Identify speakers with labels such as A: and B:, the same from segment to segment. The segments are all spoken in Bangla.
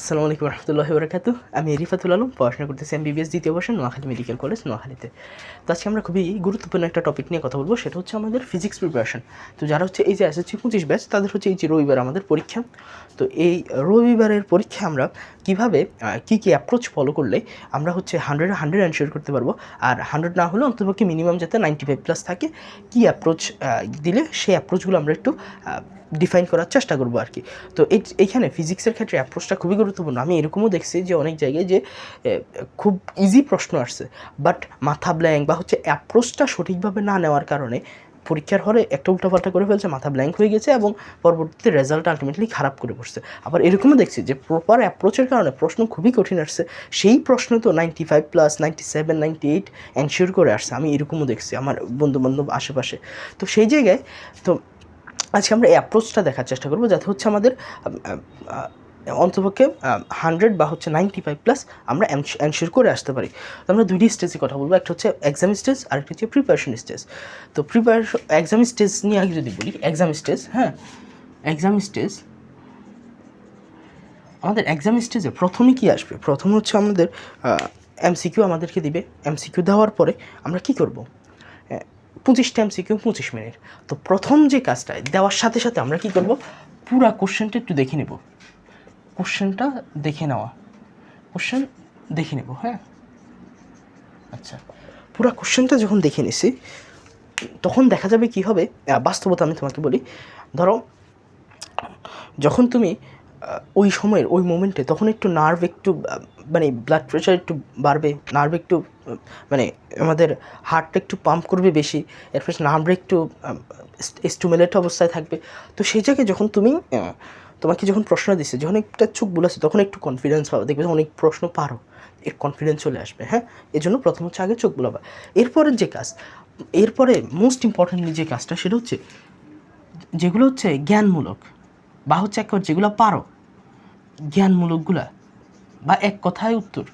A: আসসালামু আলাইকুম রহমতুল্লাহি বরকাত আমি রিফাতুল আলম, পড়াশোনা করতেছি এমবিবিএস দ্বিতীয় বর্ষে নোয়াখালী মেডিকেল কলেজ, নোয়াখালীতে। তো আজকে আমরা খুবই গুরুত্বপূর্ণ একটা টপিক নিয়ে কথা বলব, সেটা হচ্ছে আমাদের ফিজিক্স প্রিপারেশন তো যারা হচ্ছে এই যে এসএসসি পঁচিশ ব্যাচ তাদের হচ্ছে এই যে রবিবার আমাদের পরীক্ষা। তো এই রবিবারের পরীক্ষা আমরা কীভাবে কী কী অ্যাপ্রোচ ফলো করলে আমরা হচ্ছে হান্ড্রেড হান্ড্রেড অ্যানশিওর করতে পারব? আর হান্ড্রেড না হলেও অন্ততপক্ষে মিনিমাম যাতে নাইনটি ফাইভ প্লাস থাকে, কী অ্যাপ্রোচ দিলে সেই অ্যাপ্রোচগুলো আমরা একটু ডিফাইন করার চেষ্টা করব আর কি। তো এইখানে ফিজিক্সের ক্ষেত্রে অ্যাপ্রোচটা খুবই গুরুত্বপূর্ণ। আমি এরকমও দেখছি যে অনেক জায়গায় যে খুব ইজি প্রশ্ন আসছে। বাট মাথা ব্ল্যাঙ্ক বা হচ্ছে অ্যাপ্রোচটা সঠিকভাবে না নেওয়ার কারণে পরীক্ষার হলে একটা উল্টাপাল্টা করে ফেলছে, মাথা ব্ল্যাঙ্ক হয়ে গেছে এবং পরবর্তীতে রেজাল্ট আলটিমেটলি খারাপ করে পড়ছে। আবার এরকমও দেখছি যে প্রপার অ্যাপ্রোচের কারণে প্রশ্ন খুবই কঠিন আসছে। সেই প্রশ্ন তো ninety five plus ninety seven ninety eight ensure করে আসছে। আমি এরকমও দেখছি আমার বন্ধুবান্ধব আশেপাশে। তো সেই জায়গায় তো আজকে আমরা এই অ্যাপ্রোচটা দেখার চেষ্টা করব, যাতে হচ্ছে আমাদের অন্তপক্ষে হান্ড্রেড বা হচ্ছে নাইনটি ফাইভ প্লাস আমরা অ্যানশিওর করে আসতে পারি। তো আমরা দুইটি স্টেজে কথা বলব, একটা হচ্ছে এক্সাম স্টেজ আর একটা হচ্ছে প্রিপারেশন স্টেজ তো প্রিপারেশন এক্সাম স্টেজ নিয়ে আগে যদি বলি এক্সাম স্টেজ হ্যাঁ? এক্সাম স্টেজ আমাদের এক্সাম স্টেজে প্রথমে কি আসবে? প্রথমে হচ্ছে আমাদের এমসিকিউ আমাদেরকে দিবে। এমসিকিউ দেওয়ার পরে আমরা কি করব? পঁচিশটা এমসিকিউ, পঁচিশ মিনিট। তো প্রথম যে কাজটা, দেওয়ার সাথে সাথে আমরা কি করব? পুরা কোশ্চেনটা একটু দেখে নেব। কোশ্চেনটা দেখে নেওয়া। কোশ্চেন দেখে নেব হ্যাঁ? আচ্ছা। পুরা কোশ্চেনটা যখন দেখে নিছি, তখন দেখা যাবে কি হবে? বাস্তবতা আমি তোমাকে বলি। ধরো, যখন তুমি ওই সময়ের, ওই মোমেন্টে তখন একটু নার্ভ একটু মানে ব্লাড প্রেশার একটু বাড়বে নার্ভ একটু মানে আমাদের হার্টটা একটু পাম্প করবে বেশি এরপর নার্ভটা একটু স্টুমেলেট অবস্থায় থাকবে। তো সেই জায়গায় যখন তুমি, তোমাকে যখন প্রশ্ন দিচ্ছে যখন একটা চোখ বুলাচ্ছে তখন একটু কনফিডেন্স পাবে, দেখবে অনেক প্রশ্ন পারো, এর কনফিডেন্স চলে আসবে হ্যাঁ? এই জন্য প্রথম হচ্ছে আগে চোখ বুলাবা। এরপরের যে কাজ, এরপরে মোস্ট ইম্পর্ট্যান্ট যে কাজটা, সেটা হচ্ছে, যেগুলো হচ্ছে জ্ঞানমূলক। বা হচ্ছে একবার যেগুলো পারো, জ্ঞানমূলকগুলা, বা এক কথায় উত্তর।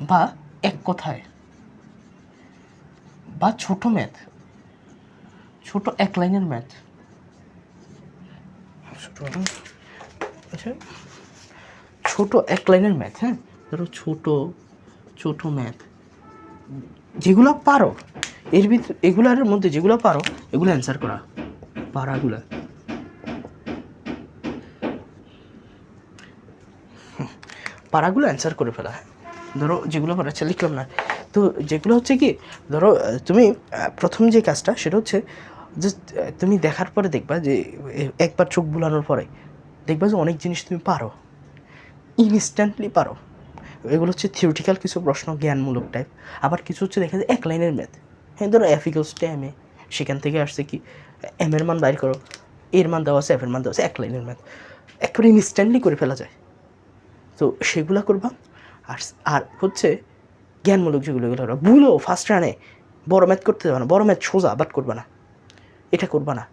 A: বা এক কথায়। বা ছোট ম্যাথ ছোট এক লাইনের ম্যাথ আচ্ছা। ছোট এক লাইনের ম্যাথ হ্যাঁ? ধরো ছোট ছোট ম্যাথ যেগুলো পারো, এর ভিতর এগুলার মধ্যে যেগুলো পারো, এগুলো অ্যান্সার করা। পারাগুলা। পারাগুলো অ্যান্সার করে ফেলা হয়। ধরো যেগুলো পারা আচ্ছা লিখলাম না। তো যেগুলো হচ্ছে কি, ধরো তুমি প্রথম যে কাজটা সেটা হচ্ছে জাস্ট তুমি দেখার পরে দেখবা যে একবার চোখ বুলানোর পরে দেখবা যে অনেক জিনিস তুমি পারো। ইনস্ট্যান্টলি পারো। এগুলো হচ্ছে থিওরিটিক্যাল কিছু প্রশ্ন, জ্ঞানমূলক টাইপ আবার কিছু হচ্ছে দেখা যায় এক লাইনের ম্যাথ হ্যাঁ ধরো F equals two M A সেখান থেকে আসছে কি এম এর মান বাইর করো। এর মান দেওয়া আছে এফ এর মান দেওয়া আছে, এক লাইনের ম্যাথ একেবারে ইনস্ট্যান্টলি করে ফেলা যায়। তো সেগুলা করবা। আর আর হচ্ছে জ্ঞানমূলক যেগুলো, এগুলো করবা ভুলো ফার্স্ট রানে বড় ম্যাথ করতে যাবে না, বড় ম্যাথ সোজা বাট করবা না। এটা করবা না।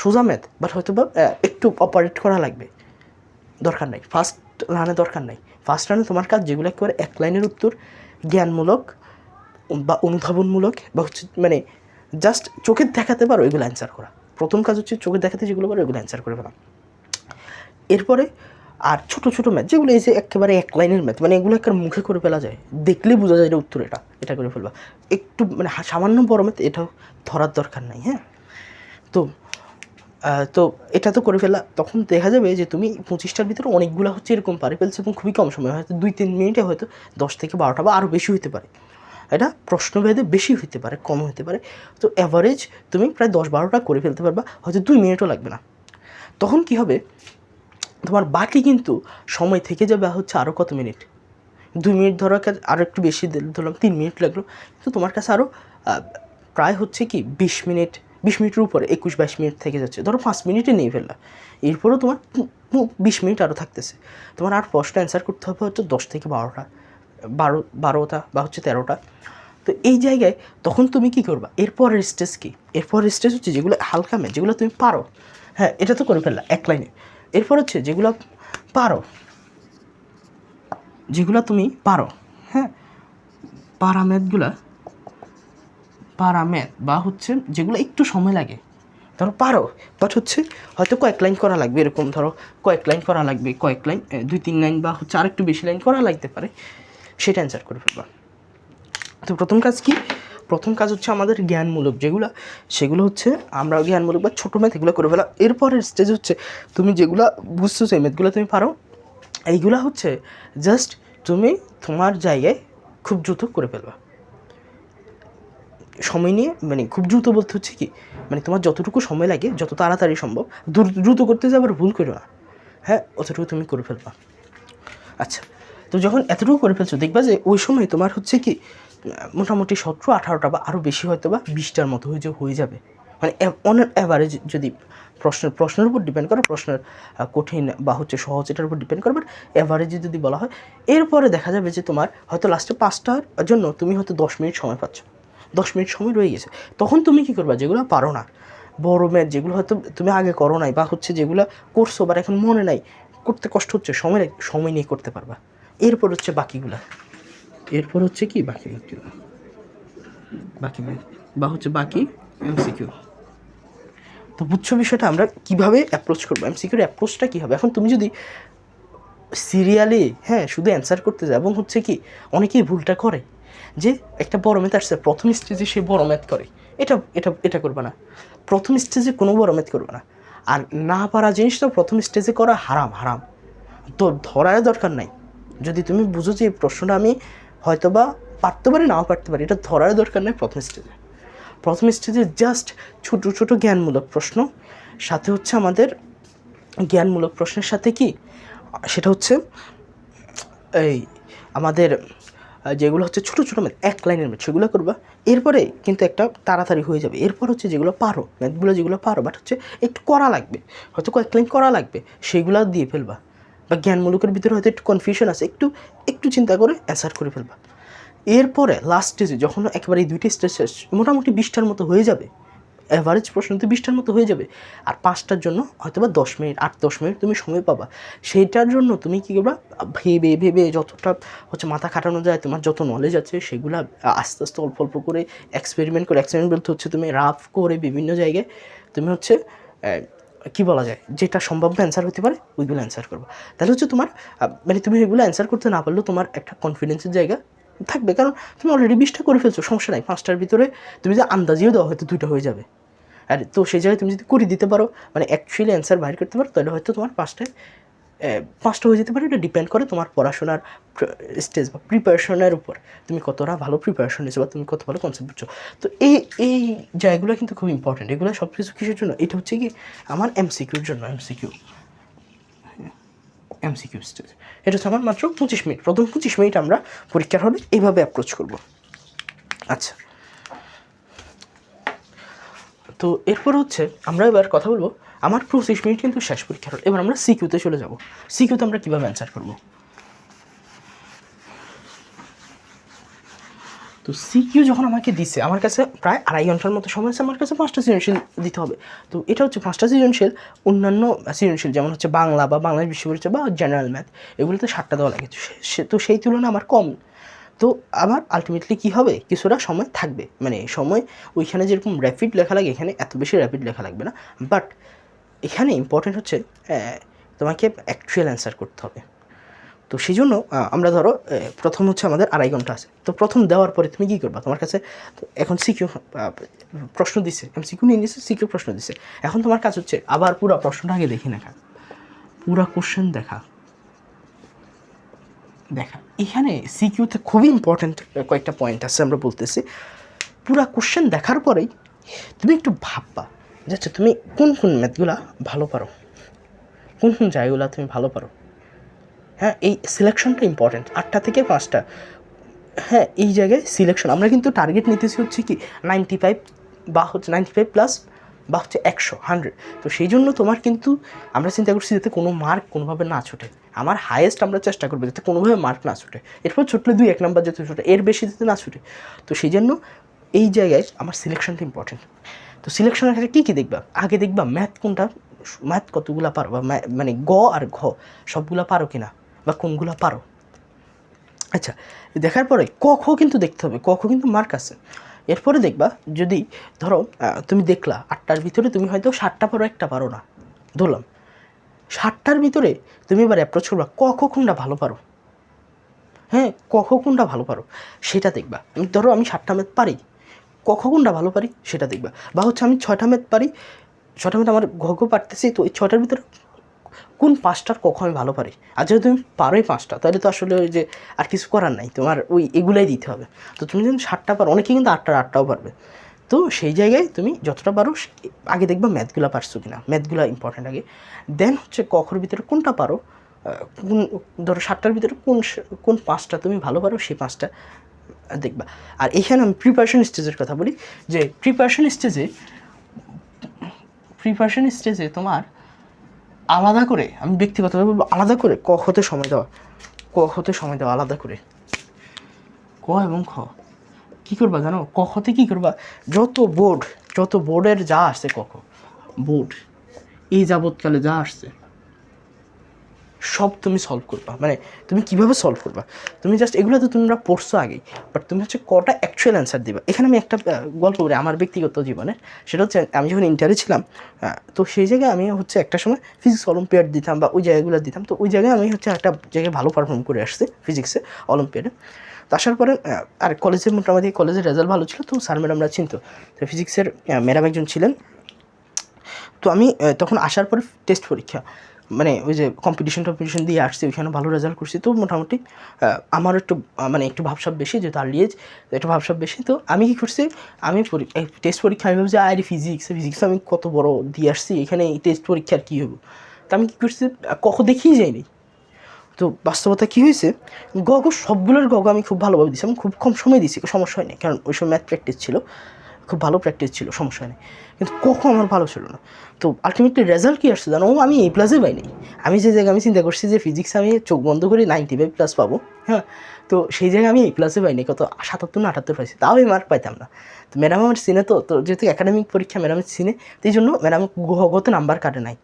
A: সোজা ম্যাথ বাট হয়তো বা একটু অপারেট করা লাগবে। দরকার নাই। ফার্স্ট রানে দরকার নাই। ফার্স্ট রানে তোমার কাজ যেগুলো একেবারে এক লাইনের উত্তর, জ্ঞানমূলক বা অনুধাবনমূলক বা হচ্ছে মানে জাস্ট চোখে দেখাতে পারো, এগুলো অ্যান্সার করা। প্রথম কাজ হচ্ছে চোখে দেখাতে যেগুলো পারো, এগুলো অ্যান্সার করে ফেলা। এরপরে আর ছোট ছোট ম্যাথ যেগুলো এই যে একেবারে এক লাইনের ম্যাথ মানে এগুলো একটা মুখে করে ফেলা যায়, দেখলেই বোঝা যায় এটা উত্তর এটা এটা করে ফেলবা। একটু মানে সামান্য বড় ম্যাথ এটাও ধরার দরকার নাই হ্যাঁ? তো তো এটা তো করে ফেলা তখন দেখা যাবে যে তুমি পঁচিশটার ভিতরে অনেকগুলো হচ্ছে এরকম পারে ফেলছে এবং খুবই কম সময়, হয়তো দুই, তিন মিনিটে হয়তো দশ থেকে বারোটা বা আরও বেশি হতে পারে। এটা প্রশ্নভেদে বেশি হতে পারে, কম হতে পারে। তো অ্যাভারেজ তুমি প্রায় দশ, বারোটা করে ফেলতে পারবা, হয়তো দুই মিনিটও লাগবে না। তখন কি হবে? তোমার বাকি কিন্তু সময় থেকে যাবে হচ্ছে আরও কত মিনিট? দুই মিনিট ধরো আরও একটু বেশি ধরলাম, তিন মিনিট লাগল। কিন্তু তোমার কাছে আরও প্রায় হচ্ছে কি বিশ মিনিট, বিশ মিনিটের উপরে, একুশ বাইশ মিনিট থেকে যাচ্ছে। ধরো পাঁচ মিনিটে নিয়ে ফেললা। এরপরেও তোমার বিশ মিনিট আরও থাকতেছে। তোমার আর প্রশ্ন অ্যান্সার করতে হবে হচ্ছে দশ থেকে বারোটা, বারো, বারোটা বা হচ্ছে তেরোটা। তো এই জায়গায় তখন তুমি কি করবা? এরপরের স্টেজ কী? এরপরের স্টেজ হচ্ছে যেগুলো হালকা ম্যাথ যেগুলো তুমি পারো। হ্যাঁ এটা তো করে ফেললা, এক লাইনে। এরপর হচ্ছে যেগুলো পারো, যেগুলো তুমি পারো হ্যাঁ? পারা ম্যাথগুলা পারা ম্যাথ বা হচ্ছে যেগুলো একটু সময় লাগে। ধরো পারো বাট হচ্ছে হয়তো কয়েক লাইন করা লাগবে, এরকম ধরো কয়েক লাইন করা লাগবে, কয়েক লাইন দুই তিন লাইন বা হচ্ছে আর একটু বেশি লাইন করা লাগতে পারে, সেটা অ্যান্সার করে ফেলবা। তো প্রথম কাজ কি? প্রথম কাজ হচ্ছে আমাদের জ্ঞানমূলক যেগুলো, সেগুলো হচ্ছে আমরা জ্ঞানমূলক বা ছোটো ম্যাথ এগুলো করে ফেলা। এরপরের স্টেজ হচ্ছে তুমি যেগুলো বুঝছ, সেই ম্যাথগুলো তুমি পারো। এইগুলা হচ্ছে জাস্ট তুমি তোমার জায়গায় খুব দ্রুত করে ফেলবা। সময় নিয়ে মানে খুব দ্রুত বলতে হচ্ছে কি মানে তোমার যতটুকু সময় লাগে, যত তাড়াতাড়ি সম্ভব দ্রুত করতে যাবে আর ভুল করো না। হ্যাঁ অতটুকু তুমি করে ফেলবা। আচ্ছা তো যখন এতটুকু করে ফেলছো, দেখবা যে ওই সময় তোমার হচ্ছে কি মোটামুটি সতেরো, আঠারোটা বা আরও বেশি হয়তো বা বিশটার মতো হয়ে হয়ে যাবে। মানে অন অ্যাভারেজ যদি প্রশ্নের প্রশ্নের উপর ডিপেন্ড করে, প্রশ্নের কঠিন বা হচ্ছে সহজ এটার উপর ডিপেন্ড করবে অ্যাভারেজে যদি বলা হয়, এরপরে দেখা যাবে যে তোমার হয়তো লাস্টে পাঁচটার জন্য তুমি হয়তো দশ মিনিট সময় পাচ্ছ। দশ মিনিট সময় রয়ে গেছে। তখন তুমি কী করবা? যেগুলো পারো না। বড় ম্যাথ যেগুলো হয়তো তুমি আগে করো নাই বা হচ্ছে যেগুলো করছ বা এখন মনে নাই, করতে কষ্ট হচ্ছে, সময় সময় নিয়ে করতে পারবা। এরপর হচ্ছে বাকিগুলা। এরপর হচ্ছে কি বাকি বাকিগুলো বাকি বা হচ্ছে বাকি এমসিকিউ তো বুঝছ বিষয়টা, আমরা কীভাবে অ্যাপ্রোচ করব? এমসিকিউর অ্যাপ্রোচটা কী হবে? এখন তুমি যদি সিরিয়ালে হ্যাঁ শুধু অ্যান্সার করতে যায় এবং হচ্ছে কি অনেকেই ভুলটা করে, যে একটা বড় ম্যাথ আসছে, প্রথম স্টেজে সে বড় ম্যাথ করে, এটা এটা এটা করবে না। প্রথম স্টেজে কোনো বড় ম্যাথ করবে না। আর না পারা জিনিসটা প্রথম স্টেজে করা হারাম হারাম। তো ধরার দরকার নাই। যদি তুমি বুঝো যে এই প্রশ্নটা আমি হয়তো বা পারতে পারি, নাও পারতে পারি, এটা ধরার দরকার নেই প্রথম স্টেজে প্রথম স্টেজে জাস্ট ছোটো ছোটো জ্ঞানমূলক প্রশ্ন। সাথে হচ্ছে আমাদের জ্ঞানমূলক প্রশ্নের সাথে কি? সেটা হচ্ছে এই আমাদের, যেগুলো হচ্ছে ছোটো ছোটো ম্যাথ এক লাইনের ম্যাথ সেগুলো করবা। এরপরে কিন্তু একটা তাড়াতাড়ি হয়ে যাবে। এরপর হচ্ছে যেগুলো পারো ম্যাথগুলো যেগুলো পারো বাট হচ্ছে একটু করা লাগবে। হয়তো কয়েক লাইন করা লাগবে, সেগুলো দিয়ে ফেলবা। বা জ্ঞানমূলকের ভিতরে হয়তো একটু কনফিউশন আছে, একটু একটু চিন্তা করে অ্যান্সার করে ফেলবা। এরপরে লাস্ট স্টেজে যখন একেবারে এই দুইটি স্টেজ শেষ, মোটামুটি বিশটার মতো হয়ে যাবে। অ্যাভারেজ প্রশ্ন তো বিশটার মতো হয়ে যাবে। আর পাঁচটার জন্য হয়তো বা দশ মিনিট, আট, দশ মিনিট তুমি সময় পাবা। সেইটার জন্য তুমি কী করবা? ভেবে ভেবে যতটা হচ্ছে মাথা খাটানো যায়, তোমার যত নলেজ আছে, সেগুলো আস্তে আস্তে অল্প অল্প করে এক্সপেরিমেন্ট করে এক্সপেরিমেন্ট বলতে হচ্ছে তুমি রাফ করে বিভিন্ন জায়গায় তুমি হচ্ছে কি বলা যায়? যেটা সম্ভাব্য অ্যান্সার হতে পারে ওইগুলো অ্যান্সার করব। তাহলে হচ্ছে তোমার মানে তুমি ওইগুলো অ্যান্সার করতে না পারলেও তোমার একটা কনফিডেন্সের জায়গা থাকবে। কারণ তুমি অলরেডি বিশটা করে ফেলছো, সমস্যা নাই। পাঁচটার ভিতরে তুমি যদি আন্দাজিও দেওয়া হয়তো দুইটা হয়ে যাবে। আর তো সেই জায়গায় তুমি যদি করে দিতে পারো মানে অ্যাকচুয়ালি অ্যান্সার বাইর করতে পারো, তাহলে হয়তো তোমার পাঁচটায় পাঁচটা হয়ে যেতে পারে এটা ডিপেন্ড করে তোমার পড়াশোনার স্টেজ বা প্রিপারেশনের উপর। তুমি কতটা ভালো প্রিপারেশন নিয়েছো বা তুমি কত ভালো কনসেপ্ট বুঝছ তো এই এই জায়গাগুলো কিন্তু খুব ইম্পর্টেন্ট এগুলো সব কিছু কিসের জন্য? এটা হচ্ছে কি, আমার এমসিকিউর জন্য এমসিকিউ এমসিকিউ স্টেজ এটা হচ্ছে আমার মাত্র পঁচিশ মিনিট। প্রথম পঁচিশ মিনিট আমরা পরীক্ষার হলে এইভাবে অ্যাপ্রোচ করব। আচ্ছা। তো এরপর হচ্ছে, আমরা এবার কথা বলব আমার পঁচিশ মিনিট কিন্তু শেষ পরীক্ষার হল। এবার আমরা সিকিউতে চলে যাব। সিকিউতে আমরা কীভাবে অ্যান্সার করব? তো সিকিউ যখন আমাকে দিছে, আমার কাছে প্রায় আড়াই ঘণ্টার মতো সময় আছে, আমার কাছে পাঁচটা সৃজনশীল দিতে হবে। তো এটা হচ্ছে পাঁচটা সৃজনশীল, অন্যান্য সৃজনশীল যেমন হচ্ছে বাংলা বা বাংলাদেশ বিশ্ব পরিচয় বা জেনারেল ম্যাথ এগুলোতে ষাটটা দেওয়া লাগে। তো সেই তুলনায় আমার কম। তো আমার আলটিমেটলি কী হবে? কিছুটা সময় থাকবে। মানে সময় ওইখানে যেরকম র্যাপিড লেখা লাগে, এখানে এত বেশি র্যাপিড লেখা লাগবে না। বাট এখানে ইম্পর্টেন্ট হচ্ছে তোমাকে অ্যাকচুয়াল অ্যান্সার করতে হবে। তো সেই জন্য আমরা ধরো প্রথম হচ্ছে আমাদের আড়াই ঘণ্টা আছে। তো প্রথম দেওয়ার পরে তুমি কী করবা? তোমার কাছে এখন সিকিউ প্রশ্ন দিছে। আমি সিকিউ নিয়ে নিয়েছি সিকিউ প্রশ্ন দিছে। এখন তোমার কাজ হচ্ছে আবার পুরো প্রশ্নটা আগে দেখি দেখা পুরা কোশ্চেন দেখা। দেখা। এখানে সিকিউতে খুবই ইম্পর্ট্যান্ট কয়েকটা পয়েন্ট আছে, আমরা বলতেছি। পুরা কোশ্চেন দেখার পরেই তুমি একটু ভাববা। যে আচ্ছা তুমি কোন কোন ম্যাথগুলা ভালো পারো? কোন কোন জায়গাগুলো তুমি ভালো পারো? হ্যাঁ এই সিলেকশনটা ইম্পর্টেন্ট আটটা থেকে পাঁচটা। হ্যাঁ এই জায়গায় সিলেকশন আমরা কিন্তু টার্গেট নিতেছি হচ্ছে কি নাইনটি ফাইভ বা হচ্ছে নাইনটি ফাইভ প্লাস বা হচ্ছে একশো হান্ড্রেড তো সেই জন্য তোমার কিন্তু আমরা চিন্তা করছি যাতে কোনো মার্ক কোনোভাবে না ছুটে। আমার হায়েস্ট আমরা চেষ্টা করব যাতে কোনোভাবে মার্ক না ছুটে। এরপর ছুটলে দুই, এক নাম্বার যাতে ছুটে। এর বেশি যাতে না ছুটে। তো সেই জন্য এই জায়গায় আমার সিলেকশনটা ইম্পর্টেন্ট তো সিলেকশনের ক্ষেত্রে কী কী দেখবা? আগে দেখবা ম্যাথ কোনটা ম্যাথ কতগুলা পারো বা মানে গ আর ঘ, সবগুলো পারো কি না বা কোনগুলো পারো? আচ্ছা দেখার পরে কখ কিন্তু দেখতে হবে কখ কিন্তু মার্ক আছে। এরপরে দেখবা যদি ধরো তুমি দেখলা আটটার ভিতরে তুমি হয়তো সাতটা পারো, একটা পারো না। ধরলাম, সাতটার ভিতরে তুমি এবার অ্যাপ্রোচ করবা, ক, খ কোনটা ভালো পারো? হ্যাঁ কখ কোনটা ভালো পারো? সেটা দেখবা। ধরো আমি সাতটা ম্যাথ পারি কখ কোনটা ভালো পারি সেটা দেখবা। বা হচ্ছে আমি ছয়টা ম্যাথ পারি, ছয়টা ম্যাথ আমার ঘ পারতেছি, তো এই ছয়টার ভিতরে কোন পাঁচটার কখ আমি ভালো পারি? আর যদি তুমি পারোই পাঁচটা, তাহলে তো আসলে ওই যে আর কিছু করার নাই, তোমার ওই এগুলাই দিতে হবে। তো তুমি যদি সাতটা পারো অনেকে কিন্তু আটটার আটটাও পারবে। তো সেই জায়গায় তুমি যতটা পারো, আগে দেখবা ম্যাথগুলো পারছ কিনা, ম্যাথগুলো ইম্পর্ট্যান্ট আগে। দেন হচ্ছে কখর ভিতরে কোনটা পারো কোন, ধরো সাতটার ভিতরে কোন কোন পাঁচটা তুমি ভালো পারো, সেই পাঁচটা দেখবা। আর এখানে আমি প্রিপারেশন স্টেজের কথা বলি, যে প্রিপারেশন স্টেজে প্রিপারেশন স্টেজে তোমার আলাদা করে, আমি ব্যক্তিগতভাবে বলব আলাদা করে ক হতে সময় দেওয়া, ক হতে সময় দেওয়া আলাদা করে। ক এবং খ। কী করবা জানো? ক হতে কী করবা? যত বোর্ড যত বোর্ডের যা আসছে ক বোর্ড এই যাবৎকালে যা আসছে সব তুমি সলভ করবা। মানে তুমি কীভাবে সলভ করবা? তুমি জাস্ট এগুলো তো তোমরা পড়ছো আগেই বাট তুমি হচ্ছে কটা অ্যাকচুয়াল অ্যান্সার দিবা। এখানে আমি একটা গল্প করি আমার ব্যক্তিগত জীবনের সেটা হচ্ছে আমি যখন ইন্টারে ছিলাম তো সেই জায়গায় আমি হচ্ছে একটা সময় ফিজিক্স অলিম্পিয়াড দিতাম বা ওই জায়গাগুলো দিতাম। তো ওই জায়গায় আমি হচ্ছে একটা জায়গায় ভালো পারফর্ম করে আসছি ফিজিক্সে অলিম্পিয়াডে তো আসার পরে আর কলেজে মোটামুটি কলেজের রেজাল্ট ভালো ছিল, তো স্যার ম্যাডামরা চিনতো। তো ফিজিক্সের ম্যাডাম একজন ছিলেন। তো আমি তখন আসার পরে টেস্ট পরীক্ষা। মানে ওই যে কম্পিটিশন টম্পিটিশন দিয়ে আসছি, ওইখানে ভালো রেজাল্ট করছি, তো মোটামুটি আমার একটু মানে একটু ভাবসাব বেশি যেহেতু আর্লি এজ একটু ভাবসাব বেশি, তো আমি কী করছি, আমি টেস্ট পরীক্ষা, আমি ভাবছি, আরে ফিজিক্স ফিজিক্স আমি কত বড় দিয়ে আসছি, এখানে এই টেস্ট পরীক্ষার কী হব? তো আমি কী করছি কখন দেখিয়ে যাইনি তো বাস্তবতা কী হয়েছে গগ সবগুলোর গগ আমি খুব ভালোভাবে দিয়েছি আমি খুব কম সময় দিয়েছি, সমস্যা হয়নি কারণ ওই সময় ম্যাথ প্র্যাকটিস ছিল। খুব ভালো প্র্যাকটিস ছিল সমস্যা নেই। কিন্তু কখন আমার ভালো ছিল না। তো আলটিমেটলি রেজাল্ট কী আসছে জানো? আমি এ প্লাসে পাইনি। আমি যে জায়গায় আমি চিন্তা করছি যে ফিজিক্স আমি চোখ বন্ধ করে নাইনটি ফাইভ প্লাস পাবো হ্যাঁ? তো সেই জায়গায় আমি এ প্লাসে পাইনি কত সাতাত্তর না আটাত্তর পাইছি তাও এই মার্ক পাইতাম না। তো ম্যাডাম আমার সিনে তো তো যেহেতু একাডেমিক পরীক্ষা ম্যাডামের সিনে তো এই জন্য ম্যাডাম গত নাম্বার কাটে নাই।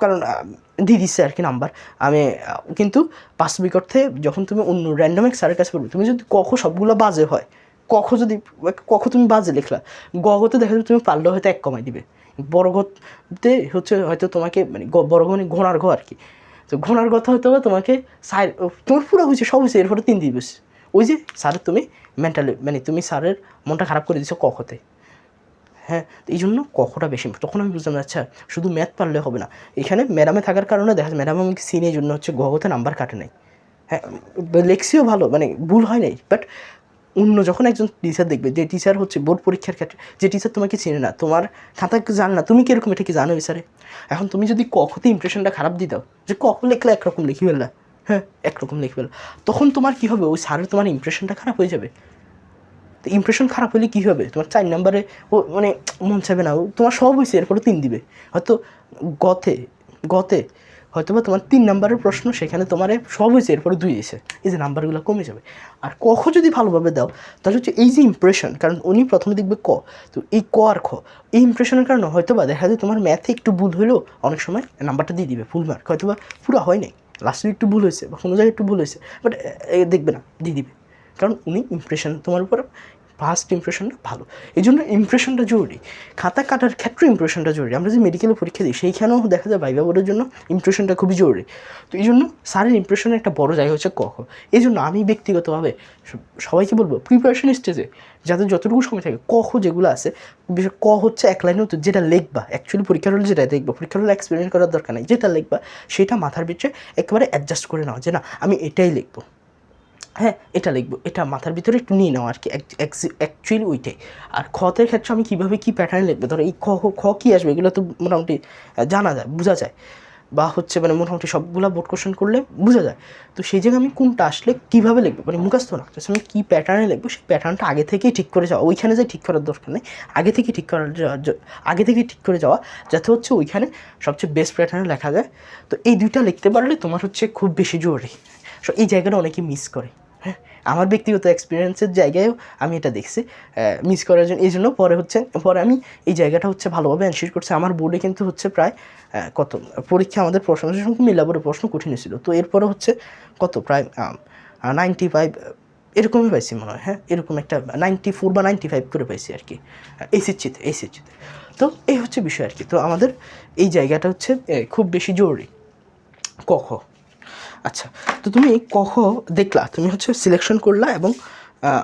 A: কারণ আহ, দিয়ে দিচ্ছে আর কি নাম্বার আমি কিন্তু বাস্তবিক অর্থে যখন তুমি অন্য র্যান্ডমিক স্যারের কাছে পড়বে তুমি যদি কখ সবগুলো বাজে হয় কখ যদি কখ তুমি বাজে লিখলা গগতে দেখা যাবে তুমি পারলেও হয়তো এক কমাই দিবে। বড় গতে হচ্ছে হয়তো তোমাকে মানে বড় মানে ঘোড়ার ঘর আর কি তো ঘোড়ার কথা হয়তো তোমাকে সাইড তোমার পুরো হয়েছে সব হয়েছে এরপরে তিন দিবে ওই যে স্যারের তুমি মেন্টালি মানে তুমি স্যারের মনটা খারাপ করে দিচ্ছ কখতে। হ্যাঁ এই জন্য কখটা বেশি তখন আমি বুঝলাম আচ্ছা শুধু ম্যাথ পারলে হবে না। এখানে ম্যাডামে থাকার কারণে দেখা যায় ম্যাডাম আমাকে সিনে জন্য হচ্ছে গগতে নাম্বার কাটে নাই। হ্যাঁ লেখসিও ভালো মানে ভুল হয় নাই বাট অন্য যখন একজন টিচার দেখবে, যে টিচার হচ্ছে বোর্ড পরীক্ষার ক্ষেত্রে, যে টিচার তোমাকে চেনে না, তোমার খাতা জান না, তুমি কীরকম এটা কি জানো স্যারে এখন তুমি যদি কখতে ইমপ্রেশনটা খারাপ দিয়ে দাও, যে কখ লিখলে একরকম লিখি ফেললা হ্যাঁ একরকম লিখি ফেললা তখন তোমার কী হবে? ওই স্যারের তোমার ইমপ্রেশনটা খারাপ হয়ে যাবে। তো ইমপ্রেশন খারাপ হলে কী হবে? তোমার চার নাম্বারে ও মানে মন চাইবে না তোমার সব হয়েছে এরপরে তিন দিবে। হয়তো গতে গতে হয়তো বা তোমার তিন নাম্বারের প্রশ্ন, সেখানে তোমার সব হয়েছে, এরপরে দুই এসে এই যে নাম্বারগুলো কমে যাবে। আর কখ যদি ভালোভাবে দাও, তাহলে হচ্ছে এই যে ইমপ্রেশন কারণ উনি প্রথমে দেখবে ক, তো এই ক আর খ, এই ইমপ্রেশনের কারণে হয়তো বা দেখা যায় তোমার ম্যাথে একটু ভুল হলেও অনেক সময় নাম্বারটা দিয়ে দিবে ফুল মার্ক হয়তো বা পুরো হয় নাই লাস্টে একটু ভুল হয়েছে বা কোনো জায়গায় একটু ভুল হয়েছে বাট দেখবে না, দিয়ে দিবে। কারণ উনি ইমপ্রেশন তোমার উপর ফার্স্ট ইমপ্রেশনটা ভালো। এই জন্য ইমপ্রেশনটা জরুরি। খাতা কাটার ক্ষেত্রে ইমপ্রেশনটা জরুরি। আমরা যে মেডিকেলে পরীক্ষা দিই, সেইখানেও দেখা যায় ভাইবা বোর্ডের জন্য ইমপ্রেশনটা খুবই জরুরি। তো এই জন্য স্যারের ইমপ্রেশনের একটা বড় জায়গা হচ্ছে কখ এই জন্য আমি ব্যক্তিগতভাবে সবাইকে বলব প্রিপারেশন স্টেজে যাদের যতটুকু সময় থাকে কখ যেগুলো আছে, বিশেষ ক হচ্ছে এক লাইনে তো যেটা লিখবা অ্যাকচুয়ালি পরীক্ষার হলে যেটা দেখবা, পরীক্ষার হলে এক্সপেরিমেন্ট করার দরকার নেই, যেটা লিখবা, সেটা মাথার ভিতরে একেবারে অ্যাডজাস্ট করে নাও যে না, আমি এটাই লিখব। হ্যাঁ এটা লিখব, এটা মাথার ভিতরে একটু নিয়ে নাও আর কি অ্যাকচুয়ালি ওইটাই। আর খতের ক্ষেত্রে আমি কীভাবে কী প্যাটার্নে লিখব? ধরো এই খ খ- কী আসবে? এগুলো তো মোটামুটি জানা যায়, বোঝা যায়। বা হচ্ছে মানে মোটামুটি সবগুলো বোর্ড কোশ্চেন করলে বোঝা যায়। তো সেই জায়গায় আমি কোনটা আসলে কীভাবে লিখব? মানে মুখস্থ না। just আমি কী প্যাটার্নে লিখব? সেই প্যাটার্নটা আগে থেকেই ঠিক করে যাওয়া, ওইখানে যে ঠিক করার দরকার নেই, আগে থেকে ঠিক করার আগে থেকে ঠিক করে যাওয়া, যাতে হচ্ছে ওইখানে সবচেয়ে বেস্ট প্যাটার্নে লেখা যায়। তো এই দুইটা লিখতে পারলে তোমার হচ্ছে খুব বেশি জরুরি। সো এই জায়গাটা অনেকে মিস করে। হ্যাঁ আমার ব্যক্তিগত এক্সপিরিয়েন্সের জায়গায়ও আমি এটা দেখছি মিস করার জন্য। এই জন্য পরে হচ্ছে, পরে আমি এই জায়গাটা হচ্ছে ভালোভাবে অ্যানসিওর করছি। আমার বোর্ডে কিন্তু হচ্ছে প্রায় কত, পরীক্ষা আমাদের প্রশ্ন সংখ্যা মিলাবোর্ডে প্রশ্ন কঠিন ছিল। তো এরপরে হচ্ছে কত, প্রায় নাইনটি ফাইভ এরকমই পাইছি মনে হয় হ্যাঁ? এরকম একটা নাইনটি ফোর বা নাইনটি ফাইভ করে পাইছি আর কি এসএসসিতে এসএসসিতে তো এই হচ্ছে বিষয় আর কি। তো আমাদের এই জায়গাটা হচ্ছে খুব বেশি জরুরি। কখ আচ্ছা তো তুমি কখ দেখলা, তুমি হচ্ছে সিলেকশন করলা এবং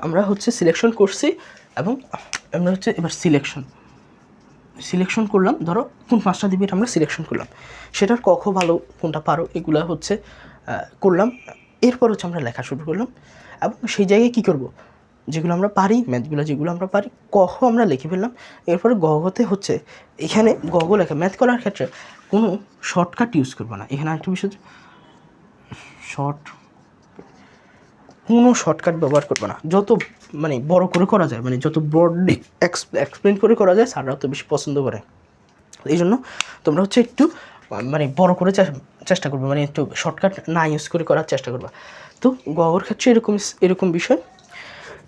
A: আমরা হচ্ছে সিলেকশন করছি এবং আমরা হচ্ছে এবার সিলেকশন সিলেকশন করলাম। ধরো কোন পাঁচটা দিবি আমরা সিলেকশন করলাম। সেটার কখ ভালো, কোনটা পারো, এগুলো হচ্ছে করলাম। এরপর হচ্ছে আমরা লেখা শুরু করলাম এবং সেই জায়গায় কী করব? যেগুলো আমরা পারি ম্যাথগুলো যেগুলো আমরা পারি কখ আমরা লিখে ফেললাম। এরপরে গগতে হচ্ছে, এখানে গগ লেখা ম্যাথ করার ক্ষেত্রে কোনো শর্টকাট ইউজ করব না। এখানে আরেকটা বিষয় শর্ট। কোনো শর্টকাট ব্যবহার করবে না। যত মানে বড় করে করা যায় মানে যত ব্রডলি এক্সপ্লেন করে করা যায়, স্যাররা তো বেশি পছন্দ করে। এই জন্য তোমরা হচ্ছে একটু মানে বড় করে চেষ্টা করবে মানে একটু শর্টকাট না ইউজ করে করার চেষ্টা করবে। তো গগর ক্ষেত্রে এরকম এরকম বিষয়।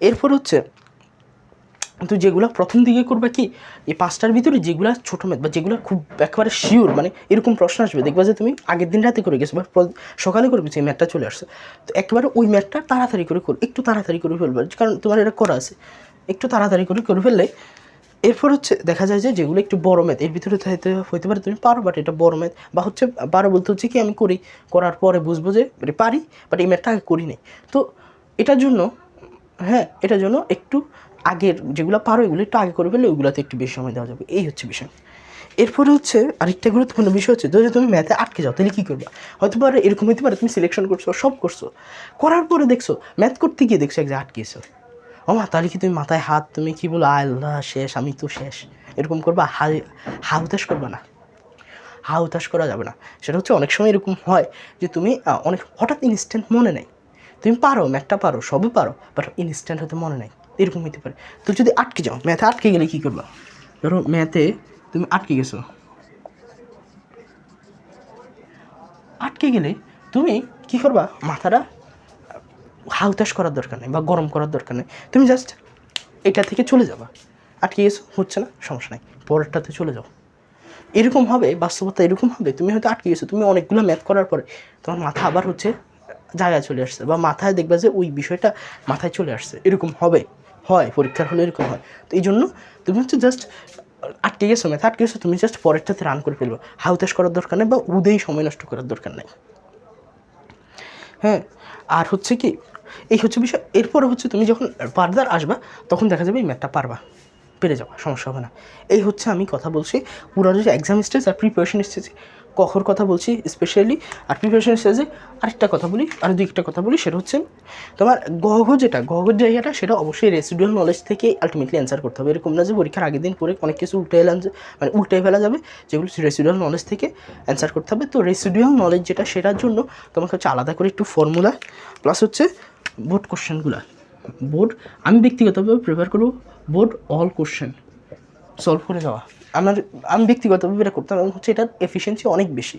A: এরপর হচ্ছে তো যেগুলো প্রথম দিকে করবে কি, এই পাঁচটার ভিতরে যেগুলো ছোটো ম্যাথ বা যেগুলো খুব একেবারে শিওর মানে এরকম প্রশ্ন আসবে। দেখবা যে তুমি আগের দিন রাতে করে গেছো বা সকালে করে গেছো, এই ম্যাথটা চলে আসছে। তো একেবারে ওই ম্যাথটা তাড়াতাড়ি করে কর, একটু তাড়াতাড়ি করে ফেলবে। কারণ তোমার এটা করা আছে। একটু তাড়াতাড়ি করে করে ফেললে এরপর হচ্ছে দেখা যায় যে যেগুলো একটু বড় ম্যাথ এর ভিতরে হয়তো হইতে পারে তুমি পারো বাট এটা বড় ম্যাথ বা হচ্ছে পারো বলতে হচ্ছে কি, আমি করি। করার পরে বুঝব যে মানে পারি বাট এই ম্যাথটা আগে করি নাই। তো এটার জন্য হ্যাঁ এটার জন্য একটু আগের যেগুলো পারো, এগুলো একটু আগে করে ফেললে ওইগুলোতে একটু বেশি সময় দেওয়া যাবে। এই হচ্ছে বিষয়। এরপরে হচ্ছে আরেকটা গুরুত্বপূর্ণ বিষয় হচ্ছে যদি তুমি ম্যাথে আটকে যাও, তাহলে কী করবা? হয়তো পারে এরকম হতে পারে, তুমি সিলেকশন করছ, সব করছ। করার পরে দেখছ ম্যাথ করতে গিয়ে দেখছ এক জায়গায় আটকেছো। ও মা, তাহলে কি তুমি মাথায় হাত, তুমি কী বলো, আল্লাহ, শেষ, আমি তো শেষ এরকম করবা হা হাউতাস করবা না। হা হতাশ করা যাবে না। সেটা হচ্ছে অনেক সময় এরকম হয় যে তুমি অনেক, হঠাৎ ইনস্ট্যান্ট মনে নেই। তুমি পারো ম্যাথটা পারো, সবই পারো বাট ইনস্ট্যান্ট হতে মনে নেই। এরকম হতে পারে। তো যদি আটকে যাও, ম্যাথে আটকে গেলে কী করবা? ধরো ম্যাথে তুমি আটকে গেছো। আটকে গেলে তুমি কী করবা? মাথাটা হাউতাস করার দরকার নেই বা গরম করার দরকার নেই। তুমি জাস্ট এটা থেকে চলে যাবা। আটকে গেছো, হচ্ছে না, সমস্যা নাই। পরেরটাতে চলে যাও। এরকম হবে বাস্তবতা এরকম হবে তুমি হয়তো আটকে গেছো। তুমি অনেকগুলো ম্যাথ করার পরে তোমার মাথা আবার হচ্ছে জায়গায় চলে আসছে বা মাথায় দেখবা যে ওই বিষয়টা মাথায় চলে আসছে। এরকম হবে। হয়, পরীক্ষার হলে এরকম হয়। তো এই জন্য তুমি হচ্ছে জাস্ট আটকে গেছো ম্যাথ আটকে গেছো, তুমি জাস্ট পরেরটাতে রান করে ফেলব। হাউতাস করার দরকার নেই বা উদেই সময় নষ্ট করার দরকার নেই। হ্যাঁ আর হচ্ছে কি, এই হচ্ছে বিষয়, এরপরে হচ্ছে তুমি যখন ফার্দার আসবা, তখন দেখা যাবে এই ম্যাথটা পারবা, পেরে যাওয়া সমস্যা হবে না। এই হচ্ছে আমি কথা বলছি, পুরো যে এক্সাম স্টেজ আর প্রিপারেশন স্টেজে কখর কথা বলছি স্পেশালি আর প্রিপারেশন স্টেজে আরেকটা কথা বলি, আর দুই একটা কথা বলি, সেটা হচ্ছে তোমার গহ যেটা গহর জায়গাটা, সেটা অবশ্যই রেসিডুয়াল নলেজ থেকে আলটিমেটলি অ্যান্সার করতে হবে। এরকম না যে পরীক্ষার আগের দিন পরে অনেক কিছু উল্টে এলাম মানে উল্টে ফেলা যাবে যেগুলো রেসিডুয়াল নলেজ থেকে অ্যান্সার করতে হবে। তো রেসিডুয়াল নলেজ যেটা, সেটার জন্য তোমাকে হচ্ছে আলাদা করে একটু ফর্মুলা প্লাস হচ্ছে বোর্ড কোশ্চেনগুলো বোর্ড আমি ব্যক্তিগতভাবে প্রিপেয়ার করব বোর্ড অল কোশ্চেন সলভ করে যাওয়া আমার, আমি ব্যক্তিগতভাবে এটা করতাম, এবং হচ্ছে এটার এফিসিয়েন্সি অনেক বেশি।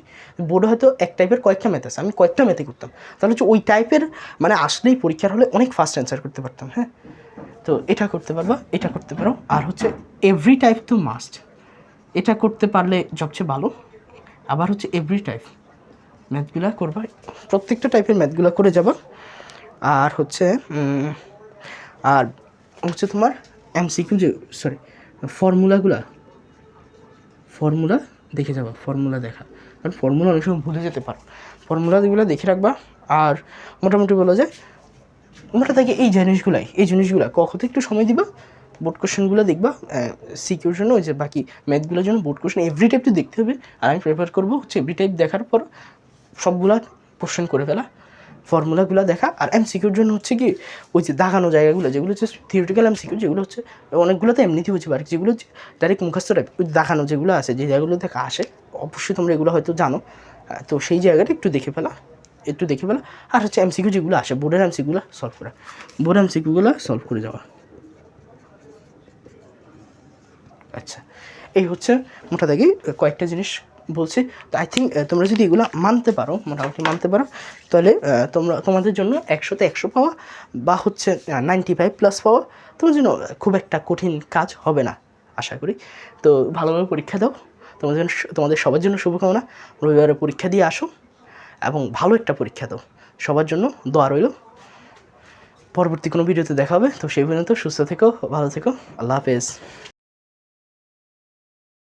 A: বোর্ডে হয়তো এক টাইপের কয়েকটা ম্যাথ আছে, আমি কয়েকটা ম্যাথে করতাম। তাহলে হচ্ছে ওই টাইপের মানে আসলেই পরীক্ষার হলে অনেক ফাস্ট অ্যান্সার করতে পারতাম হ্যাঁ? তো এটা করতে পারবা, এটা করতে পারো, আর হচ্ছে এভরি টাইপ তো মাস্ট এটা করতে পারলে সবচেয়ে ভালো, আবার হচ্ছে এভরি টাইপ ম্যাথগুলো করবা, প্রত্যেকটা টাইপের ম্যাথগুলো করে যাবা। আর হচ্ছে আর হচ্ছে তোমার এমসিকিউ যে সরি ফর্মুলাগুলা ফর্মুলা দেখে যাবা, ফর্মুলা দেখা। কারণ ফর্মুলা অনেক সময় ভুলে যেতে পারো। ফর্মুলাগুলো দেখে রাখবা আর মোটামুটি বলা যায় মোটা থাকে এই জিনিসগুলাই, এই জিনিসগুলো কখন একটু সময় দিবা বোর্ড কোশ্চেনগুলো দেখবা সিকিউর জন্য ওই যে বাকি ম্যাথগুলোর জন্য বোর্ড কোশ্চেন এভরি টাইপ তো দেখতে হবে। আর আমি প্রেফার করব হচ্ছে এভরি টাইপ দেখার পর সবগুলা কোশ্চেন করে ফেলা। ফর্মুলাগুলো দেখা আর এমসিকিউর জন্য হচ্ছে কি, ওই যে দাগানো জায়গাগুলো, যেগুলো হচ্ছে থিওরিটিক্যাল এমসিকিউ যেগুলো হচ্ছে অনেকগুলো তো এমনিতেই হচ্ছে আর যেগুলো হচ্ছে ডাইরেক্ট মুখস্থ টাইপ ওই দেখানো যেগুলো আছে, যে জায়গাগুলো থেকে আসে, অবশ্যই তোমরা এগুলো হয়তো জানো। তো সেই জায়গাটা একটু দেখে ফেলা, একটু দেখে ফেলা। আর হচ্ছে এমসিকিউ যেগুলো আসে, বোর্ডের এমসিকিউগুলো সলভ করা বোর্ড এমসিকিউগুলো সলভ করে যাওয়া। আচ্ছা এই হচ্ছে মোটা দাগে কয়েকটা জিনিস বলছি, তো আই থিঙ্ক তোমরা যদি এগুলো মানতে পারো, মোটামুটি মানতে পারো, তাহলে তোমরা, তোমাদের জন্য একশোতে একশো পাওয়া বা হচ্ছে নাইনটি ফাইভ প্লাস পাওয়া তোমার জন্য খুব একটা কঠিন কাজ হবে না, আশা করি। তো ভালোভাবে পরীক্ষা দাও তোমাদের জন্য তোমাদের সবার জন্য শুভকামনা। রবিবারে পরীক্ষা দিয়ে আসো এবং ভালো একটা পরীক্ষা দাও। সবার জন্য দোয়া রইল। পরবর্তী কোনো ভিডিওতে দেখা হবে। তো সেই পর্যন্ত সুস্থ থেকো, ভালো থেকো। আল্লাহ হাফেজ।